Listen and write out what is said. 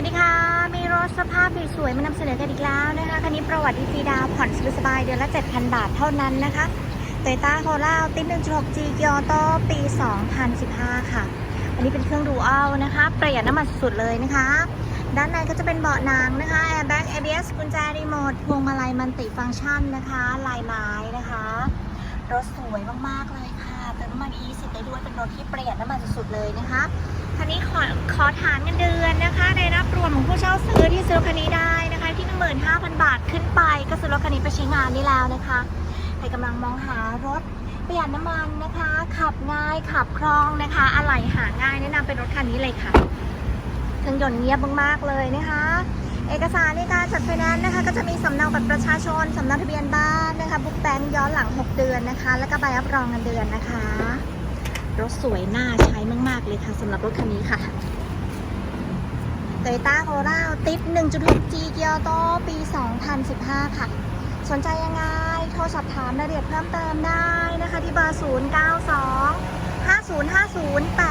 วัสดีค่ะ มีรถสภาพสวยๆมานำเสนอกันอีกแล้วนะคะ คันนี้ประวัติดีฟีดาวผ่อนสบายเดือนละ 7,000 บาทเท่านั้นนะคะโตโยต้าโคราติด1.6 G กียร์โตปี 2015 ค่ะ อันนี้เป็นเครื่องดูอัลนะคะ ประหยัดน้ำมันสุดๆเลยนะคะ ด้านในก็จะเป็นเบาะหนังนะคะ airbag ABS กุญแจรีโมท พวงมาลัยมันติฟังก์ชันนะคะ ลายไม้นะคะ รถสวยมากๆเลยค่ะเติมน้ำมัน E10 ได้ด้วย เป็นรถที่ประหยัดน้ำมันสุดๆเลยนะคะ คันนี้ขอขอฐานเงินเดือนนะคะได้ ของผู้เช่าซื้อที่ซื้อคันนี้ได้นะคะที่15,000 บาทขึ้นไปก็ซื้อรถคันนี้ไปใช้งานได้แล้วนะคะใครกำลังมองหารถประหยัดน้ำมันนะคะ ขับง่ายขับคล่องนะคะ อะไหล่หาง่ายแนะนำเป็นรถคันนี้เลยค่ะเครื่องยนต์เงียบมากๆเลยนะคะ เอกสารในการจัดไฟแนนซ์นะคะ ก็จะมีสำเนาบัตรประชาชนสำเนาทะเบียนบ้านนะคะบุ๊กแบงย้อนหลัง 6 เดือนนะคะ แล้วก็ใบรับรองเงินเดือนนะคะ รถสวยน่าใช้มากๆเลยค่ะสำหรับรถคันนี้ค่ะ โตโยต้าโคราติด 1.6G เกียร์โตปี 2015 ค่ะ สนใจยังไง โทรสอบถามรายละเอียดเพิ่มเติมได้นะคะ ที่เบอร์ 092 5050 858